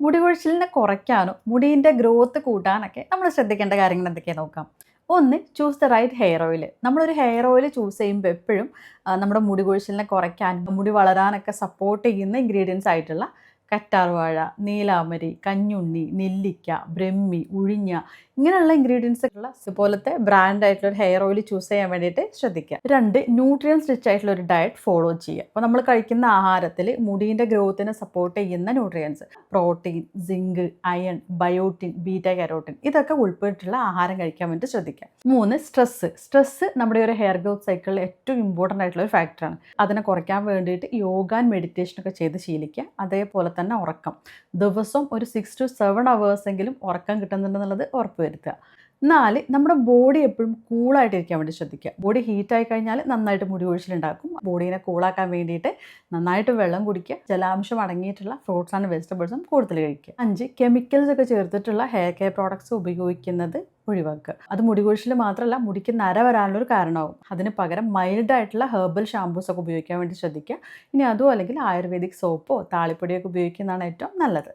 മുടി കൊഴിച്ചിലിനെ കുറയ്ക്കാനും മുടീന്റെ ഗ്രോത്ത് കൂട്ടാനൊക്കെ നമ്മൾ ശ്രദ്ധിക്കേണ്ട കാര്യങ്ങൾ എന്തൊക്കെയാണ് നോക്കാം. ഒന്ന് choose the right hair oil നമ്മളൊരു ഹെയർ ഓയിൽ ചൂസ് ചെയ്യുമ്പോൾ എപ്പോഴും നമ്മുടെ മുടി കൊഴിച്ചിലിനെ കുറയ്ക്കാൻ മുടി വളരാനൊക്കെ സപ്പോർട്ട് ചെയ്യുന്ന ഇൻഗ്രീഡിയൻസ് ആയിട്ടുള്ള കറ്റാർവാഴ നീലാമരി കഞ്ഞുണ്ണി നെല്ലിക്ക ബ്രഹ്മി ഉഴിഞ്ഞ ഇങ്ങനെയുള്ള ഇൻഗ്രീഡിയൻസ് ഉള്ള ഇതുപോലത്തെ ബ്രാൻഡ് ആയിട്ടുള്ള ഒരു ഹെയർ ഓയിൽ ചൂസ് ചെയ്യാൻ വേണ്ടിയിട്ട് ശ്രദ്ധിക്കുക. രണ്ട് ന്യൂട്രിയൻസ് റിച്ച് ആയിട്ടുള്ള ഒരു ഡയറ്റ് ഫോളോ ചെയ്യുക. അപ്പോൾ നമ്മൾ കഴിക്കുന്ന ആഹാരത്തിൽ മുടീന്റെ ഗ്രോത്തിനെ സപ്പോർട്ട് ചെയ്യുന്ന nutrients protein zinc iron biotin beta carotene ഇതൊക്കെ ഉൾപ്പെട്ടിട്ടുള്ള ആഹാരം കഴിക്കാൻ വേണ്ടി ശ്രദ്ധിക്കുക. മൂന്ന് സ്ട്രെസ്സ് സ്ട്രെസ്സ് നമ്മുടെ ഒരു ഹെയർ ഗ്രോത്ത് സൈക്കിളിൽ ഏറ്റവും ഇമ്പോർട്ടന്റ് ആയിട്ടുള്ള ഒരു ഫാക്ടറാണ് അതിനെ കുറയ്ക്കാൻ വേണ്ടിയിട്ട് യോഗ ആൻഡ് മെഡിറ്റേഷൻ ഒക്കെ ചെയ്ത് ശീലിക്കുക. അതേപോലെ തന്നെ ഉറക്കം. ദിവസം ഒരു സിക്സ് ടു സെവൻ അവേഴ്സ് എങ്കിലും ഉറക്കം കിട്ടുന്നുണ്ടെന്നുള്ളത് ഉറപ്പ് വരുത്തുക നാല് നമ്മുടെ ബോഡി എപ്പോഴും കൂളായിട്ടിരിക്കാൻ വേണ്ടി ശ്രദ്ധിക്കുക. ബോഡി ഹീറ്റ് ആയി കഴിഞ്ഞാൽ നന്നായിട്ട് മുടി ഒഴിച്ചിലുണ്ടാക്കും ബോഡീനെ കൂളാക്കാൻ വേണ്ടിയിട്ട് നന്നായിട്ട് വെള്ളം കുടിക്കുക. ജലാംശം അടങ്ങിയിട്ടുള്ള ഫ്രൂട്ട്സ് ആൻഡ് വെജിറ്റബിൾസും കൂടുതൽ കഴിക്കുക. അഞ്ച് കെമിക്കൽസ് ഒക്കെ ചേർത്തിട്ടുള്ള ഹെയർ കെയർ പ്രോഡക്ട്സ് ഉപയോഗിക്കുന്നത് ഒഴിവാക്കുക. അത് മുടി കൊഴിച്ചിൽ മാത്രമല്ല മുടിക്ക് നര വരാനുള്ള ഒരു കാരണമാവും. അതിന് പകരം മൈൽഡ് ആയിട്ടുള്ള ഹെർബൽ ഷാമ്പൂസ് ഒക്കെ ഉപയോഗിക്കാൻ വേണ്ടി ശ്രദ്ധിക്കുക. ഇനി അതും അല്ലെങ്കിൽ ആയുർവേദിക് സോപ്പോ താളിപ്പൊടിയൊക്കെ ഉപയോഗിക്കുന്നതാണ് ഏറ്റവും നല്ലത്.